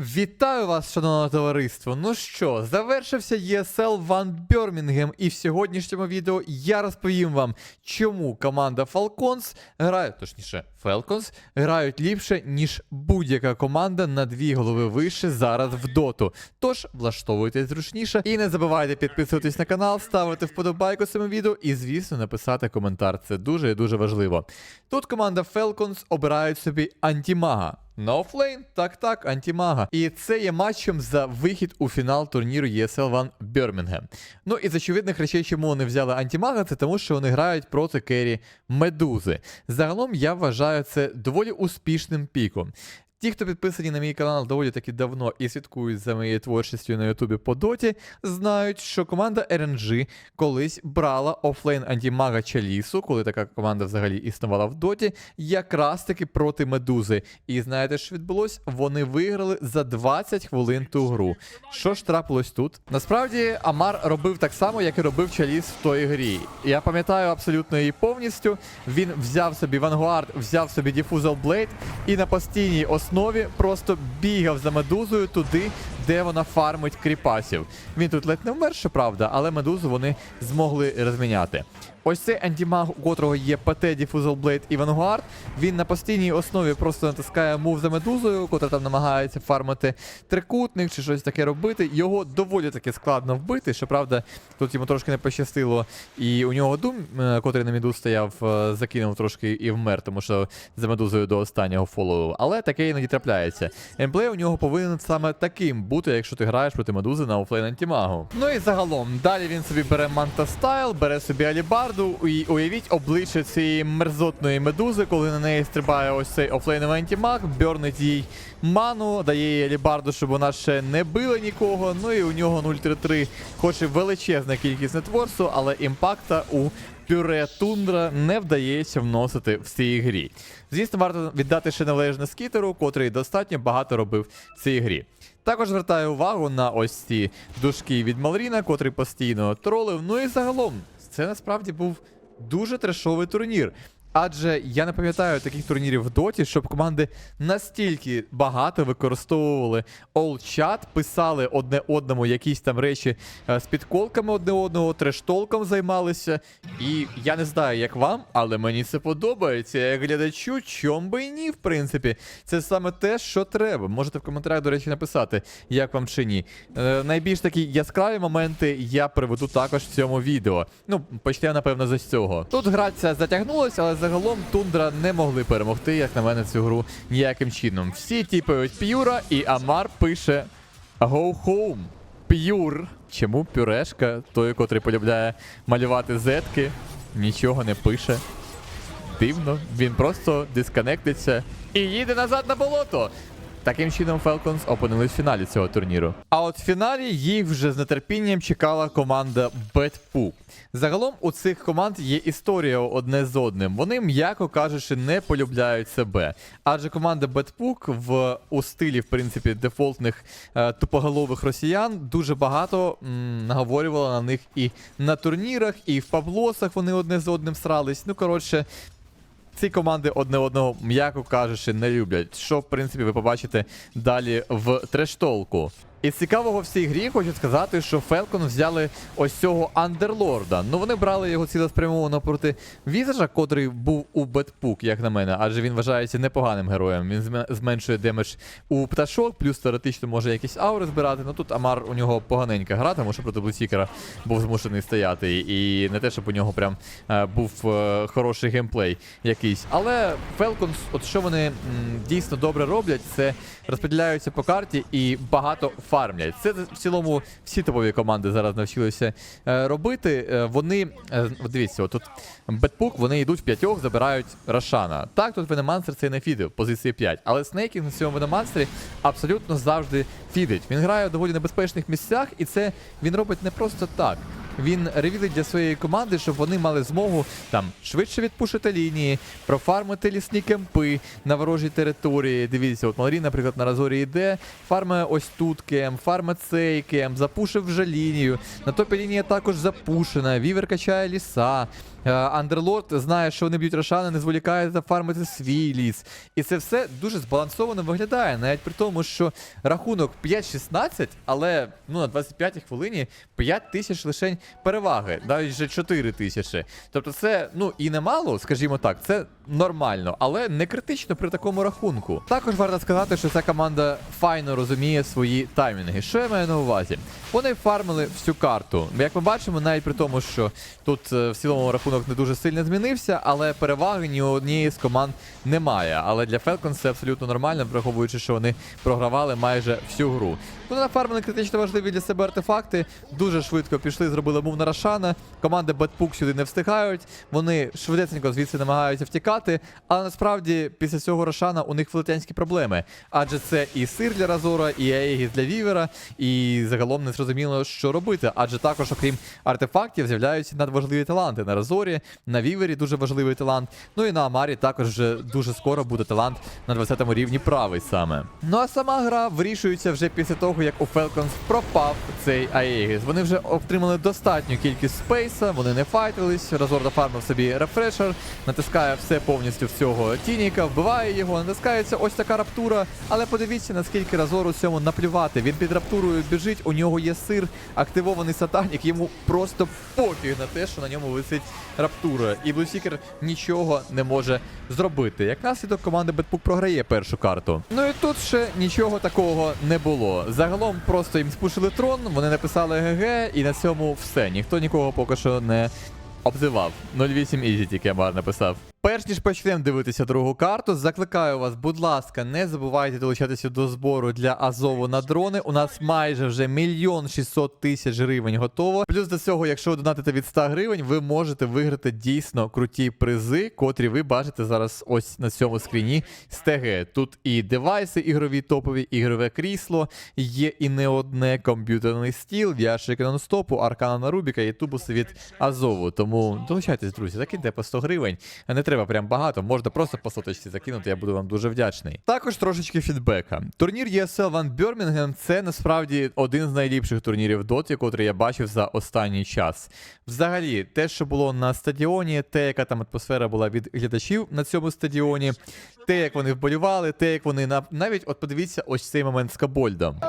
Вітаю вас, шановне товариство. Ну що, завершився ESL Ван Бьормінгем, і в сьогоднішньому відео я розповім вам, чому команда Falcons грає, точніше, Falcons грають ліпше, ніж будь-яка команда на дві голови вище зараз в доту. Тож влаштовуйтесь зручніше і не забувайте підписуватись на канал, ставити вподобайку цьому відео і, звісно, написати коментар. Це дуже і дуже важливо. Тут команда Falcons обирають собі антімага. На офлейн, так так, антімага. І це є матчем за вихід у фінал турніру ESL One Birmingham. Ну і з очевидних речей, чому вони взяли антімага, це тому, що вони грають проти керрі Медузи. Загалом я вважаю це доволі успішним піком. Ті, хто підписані на мій канал доволі таки давно і слідкують за моєю творчістю на Ютубі по доті, знають, що команда RNG колись брала офлейн антимага Чалісу, коли така команда взагалі існувала в доті, якраз таки проти медузи. І знаєте, що відбулось? Вони виграли за 20 хвилин ту гру. Що ж трапилось тут? Насправді Амар робив так само, як і робив Чаліс в той грі. Я пам'ятаю абсолютно її повністю. Він взяв собі Вангуард, взяв собі Diffusal Blade і на постійній основі просто бігав за медузою туди, де вона фармить кріпасів. Він тут ледь не вмер, щоправда, але медузу вони змогли розміняти. Ось цей антимаг, у котрого є ПТ, Blade і Vanguard, він на постійній основі просто натискає мув за медузою, котра там намагається фармити трикутник чи щось таке робити. Його доволі таки складно вбити. Щоправда, тут йому трошки не пощастило. І у нього дум, е, котрий на міду стояв, е, закинув трошки і вмер, тому що за медузою до останнього фолову. Але таке іноді трапляється. Емплей у нього повинен саме таким бути, якщо ти граєш проти медузи на офлейн антимагу. Ну і загалом, далі він собі бере Манта Стайл, бере собі Алібарду і уявіть обличчя цієї мерзотної медузи, коли на неї стрибає ось цей офлейновий антимаг, бьорнить їй ману, дає їй Алібарду, щоб вона ще не била нікого. Ну і у нього 0-3-3, хоч і величезна кількість нетворсу, але імпакта у пюре Тундра не вдається вносити в цій грі. Звісно, варто віддати ще належне скітеру, котрий достатньо багато робив в цій грі. Також звертаю увагу на ось ці дужки від Малріна, котрий постійно тролив. Ну і загалом, це насправді був дуже трешовий турнір. Адже я не пам'ятаю таких турнірів в доті, щоб команди настільки багато використовували all-чат, писали одне одному якісь там речі е, з підколками одне одного, трештолком займалися. І я не знаю, як вам, але мені це подобається. Як глядачу, чом би і ні, в принципі. Це саме те, що треба. Можете в коментарях, до речі, написати, як вам чи ні. Е, найбільш такі яскраві моменти я приведу також в цьому відео. Ну, почнемо, напевно, з цього. Тут гра ця затягнулася, але загалом Тундра не могли перемогти, як на мене, цю гру ніяким чином. Всі тіпають П'юра, і Амар пише Go home. П'юр. Чому пюрешка, той, котрий полюбляє малювати зетки, нічого не пише. Дивно, він просто дисконектиться і їде назад на болото. Таким чином, Falcons опинились в фіналі цього турніру. А от в фіналі їх вже з нетерпінням чекала команда Бетпу. Загалом у цих команд є історія одне з одним. Вони, м'яко кажучи, не полюбляють себе. Адже команда Бетпук в у стилі, в принципі, дефолтних е, тупоголових росіян дуже багато м, наговорювала на них і на турнірах, і в паблосах вони одне з одним срались. Ну, коротше, ці команди одне одного, м'яко кажучи, не люблять. Що, в принципі, ви побачите далі в трештолку. Із цікавого в цій грі хочу сказати, що Falcon взяли ось цього андерлорда. Ну вони брали його цілеспрямовано проти Візажа, котрий був у Бетпук, як на мене, адже він вважається непоганим героєм. Він зменшує демедж у пташок, плюс теоретично може якісь аури збирати. Ну тут Амар у нього поганенька гра, тому що проти Блутікера був змушений стояти. І не те, щоб у нього прям е, був е, хороший геймплей якийсь. Але Falcons, от що вони дійсно добре роблять, це розподіляються по карті і багато фармлять. Це в цілому всі топові команди зараз навчилися е, робити. Е, вони е, дивіться, от тут Бетпук, вони йдуть в п'ятьох, забирають Рошана. Так, тут Венемансер це не фідив, позиції 5. Але Снейкінг на цьому Венемансері абсолютно завжди фідить. Він грає в доволі небезпечних місцях, і це він робить не просто так. Він ревілить для своєї команди, щоб вони мали змогу там швидше відпушити лінії, профармити лісні кемпи на ворожій території. Дивіться, от Малрі, наприклад, на Разорі йде, фармає ось тут кемп, фарме цей кемп, запушив вже лінію. На топі лінія також запушена, вівер качає ліса. Е, Андерлорд знає, що вони б'ють Рошана, не зволікає зафармити свій ліс. І це все дуже збалансовано виглядає, навіть при тому, що рахунок 5-16, але ну, на 25-й хвилині 5 тисяч лишень переваги, навіть вже 4 тисячі. Тобто це ну і немало, скажімо так, це нормально, але не критично при такому рахунку. Також варто сказати, що ця команда файно розуміє свої таймінги. Що я маю на увазі? Вони фармили всю карту. Як ми бачимо, навіть при тому, що тут е, в цілому рахунок не дуже сильно змінився, але переваги ні однієї з команд немає. Але для Falcons це абсолютно нормально, враховуючи, що вони програвали майже всю гру. Вони нафармили критично важливі для себе артефакти. Дуже швидко пішли, зробили мув на Рошана. Команди Бетпук сюди не встигають. Вони швидесенько звідси намагаються втікати. Але насправді після цього Рошана у них велетенські проблеми. Адже це і сир для Разора, і Аегіс для Вівера, і загалом не зрозуміло, що робити. Адже також, окрім артефактів, з'являються надважливі таланти. На Разорі, на Вівері дуже важливий талант. Ну і на Амарі також вже дуже скоро буде талант на 20 рівні правий саме. Ну а сама гра вирішується вже після того, як у Falcons пропав цей Аегіс. Вони вже отримали достатню кількість спейса, вони не файтились. Разор дофармив собі рефрешер, натискає все повністю всього Тініка, вбиває його, натискається ось така раптура. Але подивіться, наскільки Разор у цьому наплювати. Він під раптурою біжить, у нього є сир, активований сатанік, йому просто пофіг на те, що на ньому висить раптура. І Блусікер нічого не може зробити. Як наслідок команда Бетпук програє першу карту. Ну і тут ще нічого такого не було. Загалом просто їм спушили трон, вони написали ГГ, і на цьому все. Ніхто нікого поки що не обзивав. 08 Ізі тільки Амар написав. Перш ніж почнемо дивитися другу карту, закликаю вас, будь ласка, не забувайте долучатися до збору для Азову на дрони. У нас майже вже мільйон 600 тисяч гривень готово. Плюс до цього, якщо ви донатите від 100 гривень, ви можете виграти дійсно круті призи, котрі ви бачите зараз ось на цьому скріні ТГ. Тут і девайси ігрові топові, ігрове крісло, є і не одне комп'ютерний стіл, ящик нонстопу, аркана на Рубіка і тубуси від Азову. Тому долучайтесь, друзі, закиньте по 100 гривень. Не треба прям багато, можна просто по соточці закинути, я буду вам дуже вдячний. Також трошечки фідбека. Турнір ESL Van Birmingham це насправді один з найліпших турнірів доті, котрий я бачив за останній час. Взагалі, те, що було на стадіоні, те, яка там атмосфера була від глядачів на цьому стадіоні, те, як вони вболівали, те, як вони на навіть от подивіться ось цей момент з Кабольдом.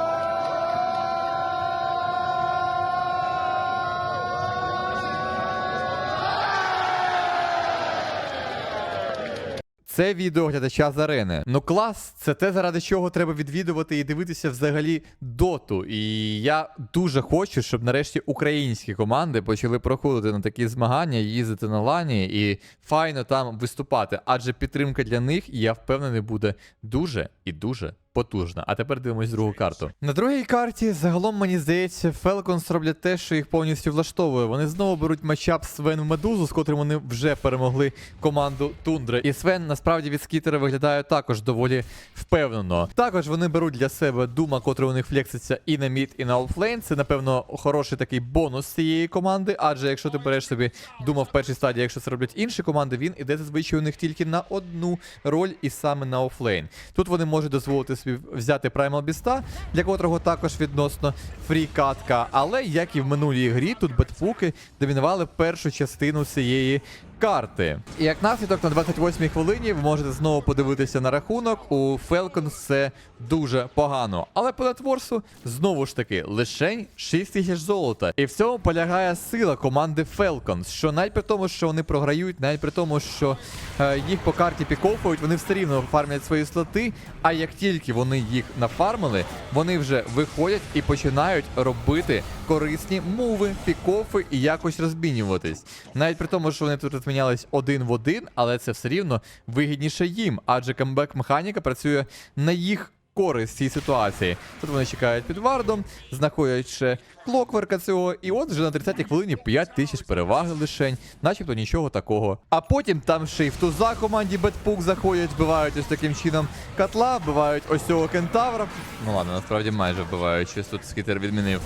Це відео глядача з арени. Ну клас, це те, заради чого треба відвідувати і дивитися взагалі доту. І я дуже хочу, щоб нарешті українські команди почали проходити на такі змагання, їздити на лані і файно там виступати. Адже підтримка для них, я впевнений, буде дуже і дуже потужна. А тепер дивимось другу карту. На другій карті загалом мені здається, Falcons роблять те, що їх повністю влаштовує. Вони знову беруть матчап Свен в Медузу, з котрим вони вже перемогли команду Тундри. І Свен насправді від скітера виглядає також доволі впевнено. Також вони беруть для себе дума, котрий у них флекситься і на мід, і на офлейн. Це, напевно, хороший такий бонус цієї команди. Адже якщо ти береш собі дума в першій стадії, якщо це роблять інші команди, він іде зазвичай у них тільки на одну роль і саме на офлейн. Тут вони можуть дозволити собі взяти Primal Біста, для котрого також відносно фрікатка. Але як і в минулій грі, тут бетфуки домінували першу частину цієї карти. І як наслідок на 28-й хвилині ви можете знову подивитися на рахунок. У Falcons все дуже погано. Але по нетворсу знову ж таки лишень 6 тисяч золота. І в цьому полягає сила команди Falcons, що навіть при тому, що вони програють, навіть при тому, що е, їх по карті пікофують, вони все рівно фармлять свої слоти. А як тільки вони їх нафармили, вони вже виходять і починають робити корисні муви, пікофи і якось розмінюватись. Навіть при тому, що вони тут розмінялись один в один, але це все рівно вигідніше їм, адже камбек механіка працює на їх. Користь цій ситуації. Тут вони чекають під вардом, знаходять ще клокверка цього, і от вже на 30-й хвилині 5 тисяч переваги лишень, начебто нічого такого. А потім там ще й в туза команді Бетпук заходять, вбивають ось таким чином котла, вбивають ось цього кентавра. Ну ладно, насправді майже вбивають, щось тут скітер відмінив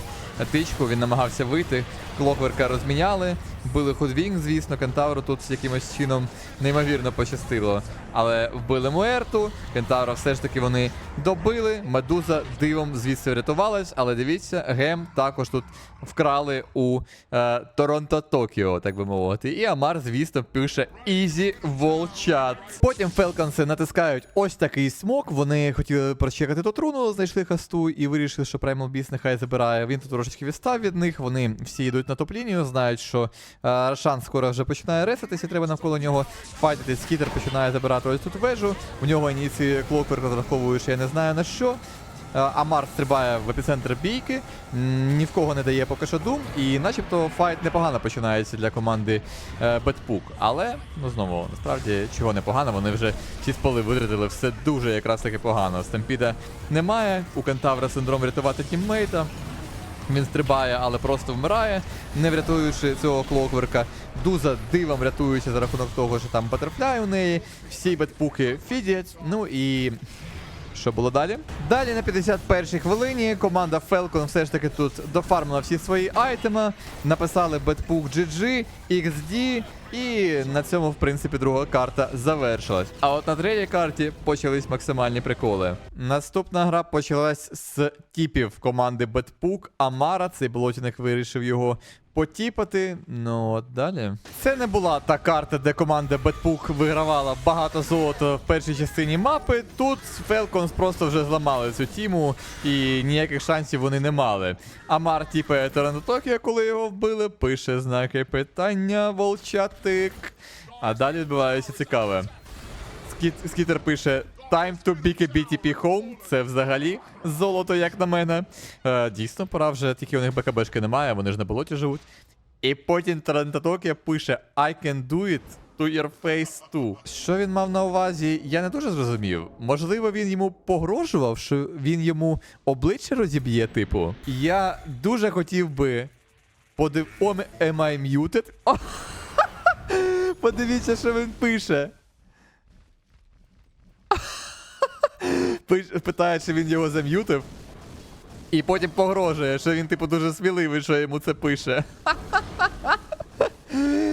тичку, він намагався вийти, клокверка розміняли. Били Ходвінг, звісно, Кентавру тут якимось чином неймовірно пощастило. Але вбили Муерту, Кентавра все ж таки вони добили. Медуза дивом звідси врятувалась, але дивіться, гем також тут вкрали у е, Торонто Токіо, так би мовити. І Амар, звісно, пише Easy Волчат. Потім Фелконси натискають ось такий смок. Вони хотіли прочекати тут руну, знайшли хасту і вирішили, що Primal Beast нехай забирає. Він тут трошечки відстав від них. Вони всі йдуть на топ-лінію, знають, що е, Рашан скоро вже починає реситися, треба навколо нього файтити. Скітер починає забирати ось тут вежу. У нього ініці Клокер розраховує, що я не знаю на що. Е, Амар стрибає в епіцентр бійки, ні в кого не дає поки що дум, і начебто файт непогано починається для команди е, Бетпук. Але, ну знову, насправді, чого непогано, вони вже всі споли витратили, все дуже якраз таки погано. Стампіда немає, у Кентавра синдром врятувати тіммейта. Він стрибає, але просто вмирає, не врятуючи цього клокверка. Дуза дивом рятуючи за рахунок того, що там батерфляй у неї. Всі бетпуки фідять. Ну і що було далі? Далі на 51-й хвилині команда Falcon все ж таки тут дофармила всі свої айтеми, написали Бетпук GG, XD, і на цьому, в принципі, друга карта завершилась. А от на третій карті почались максимальні приколи. Наступна гра почалась з тіпів команди Бетпук. Амара, цей болотяник вирішив його потіпати. Ну от далі. Це не була та карта, де команда Бетпук вигравала багато золота в першій частині мапи. Тут Falcons просто вже зламали цю тіму і ніяких шансів вони не мали. Амар тіпає Торонто коли його вбили, пише знаки питання, волчатик. А далі відбувається цікаве. Скіт, скітер пише Time to pick a BTP home. Це взагалі золото, як на мене. Е, дійсно, пора вже, тільки у них БКБшки немає, вони ж на болоті живуть. І потім Тарантатокія пише I can do it to your face too. Що він мав на увазі, я не дуже зрозумів. Можливо, він йому погрожував, що він йому обличчя розіб'є, типу. Я дуже хотів би подив... Am I muted? Подивіться, що він пише. Питає, чи він його зам'ютив. І потім погрожує, що він, типу, дуже сміливий, що йому це пише.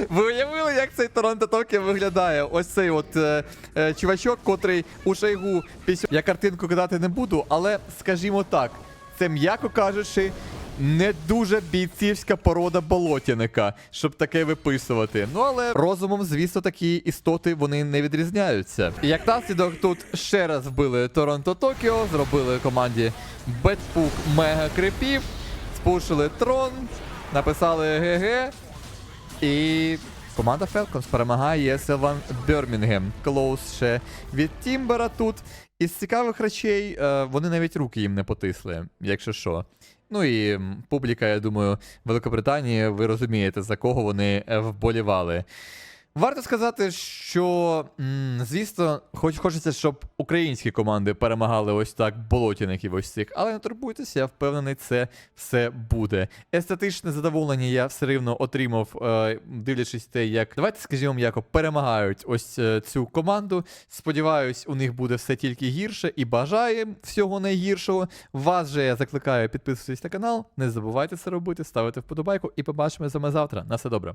Ви уявили, як цей Торонто Токіо виглядає? Ось цей от е, е, чувачок, котрий у шайгу пісю. Я картинку кидати не буду, але скажімо так, це м'яко кажучи. Не дуже бійцівська порода болотяника, щоб таке виписувати. Ну але розумом, звісно, такі істоти вони не відрізняються. Як наслідок тут ще раз вбили Торонто Токіо, зробили команді Бетпук мега крипів, спушили трон, написали ГГ. І команда Falcons перемагає ESL Бірмінгем. Клоус ще від Тімбера тут. Із цікавих речей е, вони навіть руки їм не потисли, якщо що. Ну і публіка, я думаю, Великобританії, ви розумієте, за кого вони е, вболівали. Варто сказати, що, звісно, хоч хочеться, щоб українські команди перемагали ось так болотяників ось цих, але не турбуйтеся, я впевнений, це все буде. Естетичне задоволення я все рівно отримав, е, дивлячись те, як давайте скажімо, м'яко перемагають ось е, цю команду. Сподіваюсь, у них буде все тільки гірше і бажаємо всього найгіршого. Вас же я закликаю підписуватись на канал. Не забувайте це робити, ставити вподобайку і побачимо з вами завтра. На все добре.